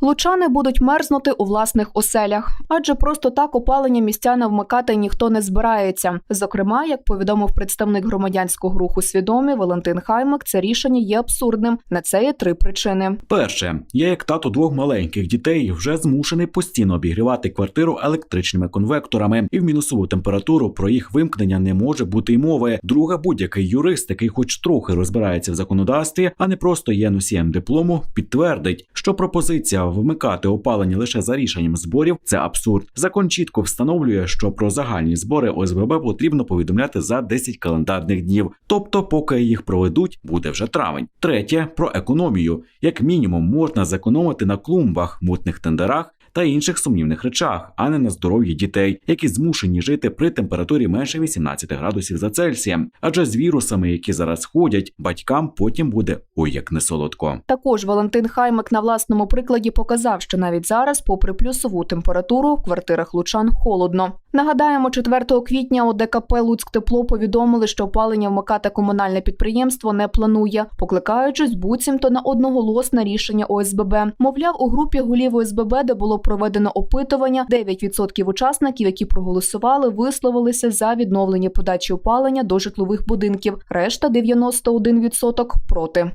Лучани будуть мерзнути у власних оселях, адже просто так опалення містяна вмикати ніхто не збирається. Зокрема, як повідомив представник громадянського руху свідомі Валентин Хаймак, це рішення є абсурдним. На це є три причини. Перше, я як тато двох маленьких дітей вже змушений постійно обігрівати квартиру електричними конвекторами, і в мінусову температуру про їх вимкнення не може бути й мови. Друге, будь-який юрист, який хоч трохи розбирається в законодавстві, а не просто є носієм диплому, підтвердить, що пропозиція вмикати опалення лише за рішенням зборів це абсурд. Закон чітко встановлює, що про загальні збори ОСББ потрібно повідомляти за 10 календарних днів. Тобто, поки їх проведуть, буде вже травень. Третє про економію. Як мінімум, можна зекономити на клумбах, мутних тендерах. Та інших сумнівних речах, а не на здоров'ї дітей, які змушені жити при температурі менше 18 градусів за Цельсієм. Адже з вірусами, які зараз ходять, батькам потім буде ой як не солодко. Також Валентин Хаймак на власному прикладі показав, що навіть зараз, попри плюсову температуру, в квартирах лучан холодно. Нагадаємо, 4 квітня ОДКП Луцьктепло повідомили, що опалення вмикати комунальне підприємство не планує, покликаючись буцімто на одноголосне рішення ОСББ. Мовляв, у групі голів ОСББ, де проведено опитування, 9% учасників, які проголосували, висловилися за відновлення подачі опалення до житлових будинків. Решта 91% проти.